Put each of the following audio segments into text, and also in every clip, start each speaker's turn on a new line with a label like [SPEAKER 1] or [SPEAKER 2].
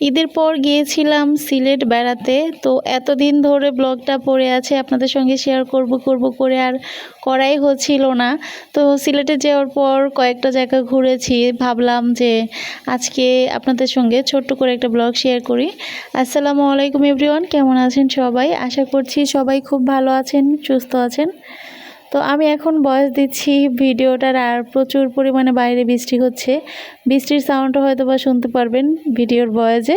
[SPEAKER 1] ঈদের পর গিয়েছিলাম সিলেট বেড়াতে, তো এতদিন ধরে ব্লগটা পড়ে আছে, আপনাদের সঙ্গে শেয়ার করব করব করে আর করাই হচ্ছিল না। তো সিলেটে যাওয়ার পর কয়েকটা জায়গা ঘুরেছি, ভাবলাম যে আজকে আপনাদের সঙ্গে ছোট্ট করে একটা ব্লগ শেয়ার করি। আসসালামু আলাইকুম এভরিওয়ান কেমন আছেন সবাই? আশা করছি সবাই খুব ভালো আছেন, সুস্থ আছেন। তো আমি এখন বয়স দিচ্ছি, ভিডিওটার আর প্রচুর পরিমাণে বাইরে বৃষ্টি হচ্ছে। বৃষ্টির সাউন্ডও হয়তো বা শুনতে পারবেন ভিডিওর বয়েজে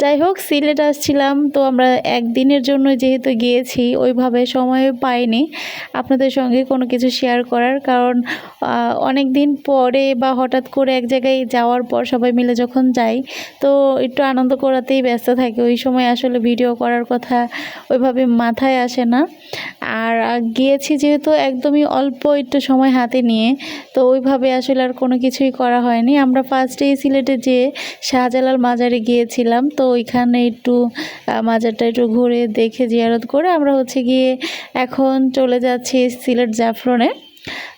[SPEAKER 1] যাই হোক, সিলেট আসছিলাম, তো আমরা একদিনের জন্য যেহেতু গিয়েছি, ওইভাবে সময় পাইনি আপনাদের সঙ্গে কোনো কিছু শেয়ার করার। কারণ অনেক দিন পরে বা হঠাৎ করে এক জায়গায় যাওয়ার পর সবাই মিলে যখন যাই, তো একটু আনন্দ করাতেই ব্যস্ত থাকে। ওই সময় আসলে ভিডিও করার কথা ওইভাবে মাথায় আসে না। আর গিয়েছি যেহেতু একদমই অল্প একটু সময় হাতে নিয়ে, তো ওইভাবে আসলে আর কোনো কিছুই করা হয়নি। আমরা ফার্স্টেই সিলেটে যে শাহজালাল মাজারে গিয়েছিলাম, তো ওইখানে একটু মাজারটা একটু ঘুরে দেখে জিয়ারত করে আমরা হচ্ছে গিয়ে এখন চলে যাচ্ছি সিলেট জাফরনে।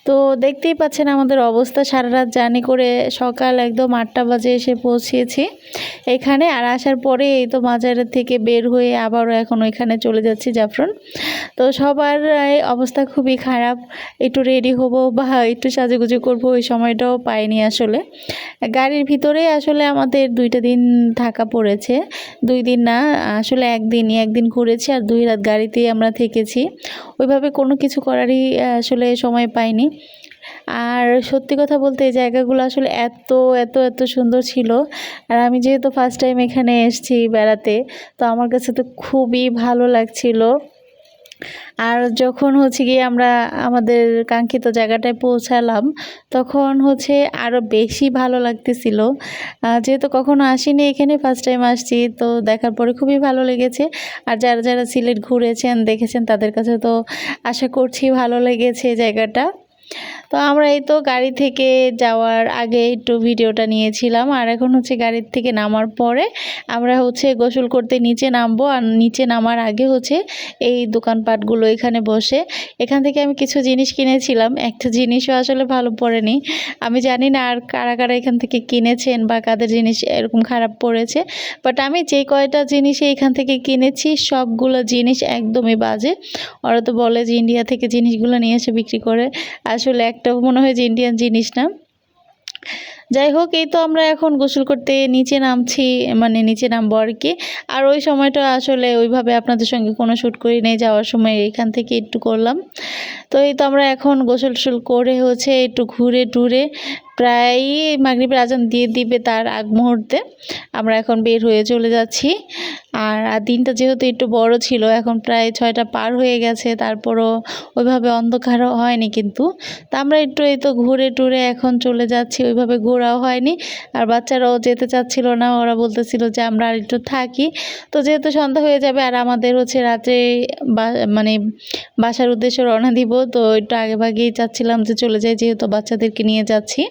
[SPEAKER 1] তো দেখতেই পাচ্ছেন আমাদের অবস্থা, সারা রাত জার্নি করে সকাল একদম আটটা বাজে এসে পৌঁছেছি এখানে। আর আসার পরে এই তো মাজারের থেকে বের হয়ে আবারও এখন ওইখানে চলে যাচ্ছি জাফরন। তো সবার অবস্থা খুবই খারাপ। একটু রেডি হব বা একটু সাজুগুজু করব, ওই সময়টাও পাইনি আসলে। গাড়ির ভিতরেই আসলে আমাদের দুইটা দিন থাকা পড়েছে। দুই দিন না, আসলে একদিনই, একদিন ঘুরেছি আর দুই রাত গাড়িতেই আমরা থেকেছি। ওইভাবে কোনো কিছু করারই আসলে সময় পাইনি। আর সত্যি কথা বলতে এই জায়গাগুলো আসলে এত এত এত সুন্দর ছিল। আর আমি যেহেতু ফার্স্ট টাইম এখানে এসেছি বেড়াতে, তো আমার কাছে তো খুবই ভালো লাগছিল। আর যখন হচ্ছে গিয়ে আমরা আমাদের কাঙ্ক্ষিত জায়গাটায় পৌঁছালাম, তখন হচ্ছে আরও বেশি ভালো লাগতেছিল। যেহেতু কখনো আসিনি এখানে ফার্স্ট টাইম আসছি, তো দেখার পরে খুবই ভালো লেগেছে। আর যারা যারা সিলেট ঘুরেছেন, দেখেছেন, তাদের কাছে তো আশা করছি ভালো লেগেছে জায়গাটা। তো আমরা এই তো গাড়ি থেকে যাওয়ার আগে একটু ভিডিওটা নিয়েছিলাম, আর এখন হচ্ছে গাড়ির থেকে নামার পরে আমরা হচ্ছে গোসল করতে নিচে নামবো, আর নিচে নামার আগে হচ্ছে এই দোকানপাটগুলো এখানে বসে। এখান থেকে আমি কিছু জিনিস কিনেছিলাম, একটা জিনিসও আসলে ভালো পড়েনি। আমি জানি না আর কারা কারা এখান থেকে কিনেছেন বা কাদের জিনিস এরকম খারাপ পড়েছে বাট আমি যে কয়টা জিনিস এখান থেকে কিনেছি, সবগুলো জিনিস একদমই বাজে। ওরা তো বলে যে ইন্ডিয়া থেকে জিনিসগুলো নিয়ে এসে বিক্রি করে আসলে একটা মনে হয় যে ইন্ডিয়ান জিনিস না। যাই হোক, এই তো আমরা এখন গোসল করতে নিচে নামছি মানে নিচে নামবো আর কি। আর ওই সময়টা আসলে ওইভাবে আপনাদের সঙ্গে কোনো শ্যুট করি নেই, যাওয়ার সময় এখান থেকে একটু করলাম। তো এই তো আমরা এখন গোসল টোসল করে হচ্ছে একটু ঘুরে টুরে প্রায় মাগরিবের আজান দিয়ে দিবে তার আগ মুহূর্তে। আমরা এখন বের হয়ে চলে যাচ্ছি। আর দিনটা যেহেতু একটু বড় ছিল, এখন প্রায় ছয়টা পার হয়ে গেছে, তারপরও ওইভাবে অন্ধকারও হয়নি কিন্তু। তা আমরা একটু এই তো ঘুরে টুরে এখন চলে যাচ্ছি, ওইভাবে ঘোরাও হয়নি। আর বাচ্চারাও যেতে চাচ্ছিল না, ওরা বলতেছিল যে আমরা আর একটু থাকি। তো যেহেতু সন্ধ্যা হয়ে যাবে, আর আমাদের হচ্ছে রাত্রে বা- মানে বাসার উদ্দেশ্যে রওনা দিব, তো একটু আগে ভাগেই চাচ্ছিলাম যে চলে যাই, যেহেতু বাচ্চাদেরকে নিয়ে যাচ্ছি।